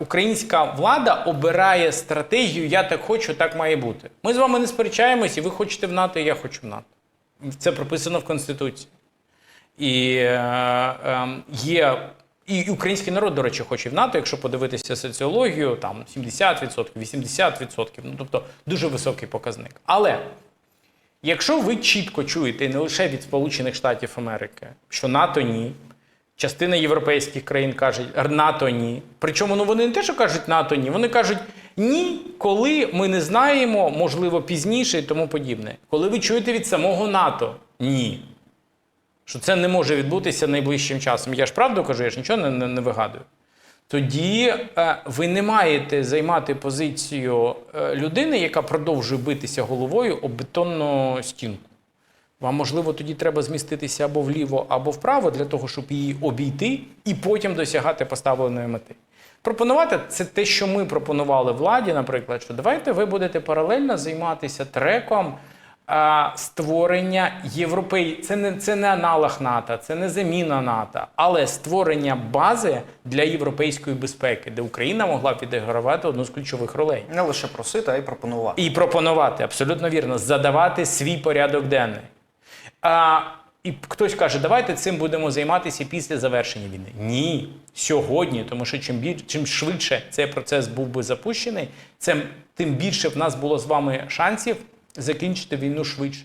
Українська влада обирає стратегію Я так хочу, так має бути. Ми з вами не сперечаємось, і ви хочете в НАТО, я хочу в НАТО. Це прописано в Конституції. І е, е, є. І український народ, до речі, хоче в НАТО, якщо подивитися соціологію, там 70%, 80%, ну тобто дуже високий показник. Але якщо ви чітко чуєте не лише від Сполучених Штатів Америки, що НАТО ні, частина європейських країн каже НАТО ні. Причому ну вони не те, що кажуть НАТО ні, вони кажуть ні, коли ми не знаємо, можливо, пізніше і тому подібне. Коли ви чуєте від самого НАТО ні. Що це не може відбутися найближчим часом. Я ж правду кажу, я ж нічого не, не, не вигадую. Тоді е, ви не маєте займати позицію е, людини, яка продовжує битися головою об бетонну стінку. Вам, можливо, тоді треба зміститися або вліво, або вправо для того, щоб її обійти і потім досягати поставленої мети. Пропонувати це те, що ми пропонували владі, наприклад, що давайте ви будете паралельно займатися треком а, створення європей. Це не, це не аналог НАТО, це не заміна НАТО, але створення бази для європейської безпеки, де Україна могла відігравати одну з ключових ролей. Не лише просити, а й пропонувати. І пропонувати, абсолютно вірно, задавати свій порядок денний. А, і хтось каже, давайте цим будемо займатися після завершення війни. Ні, сьогодні, тому що чим біль, чим швидше цей процес був би запущений, цим, тим більше в нас було з вами шансів закінчити війну швидше.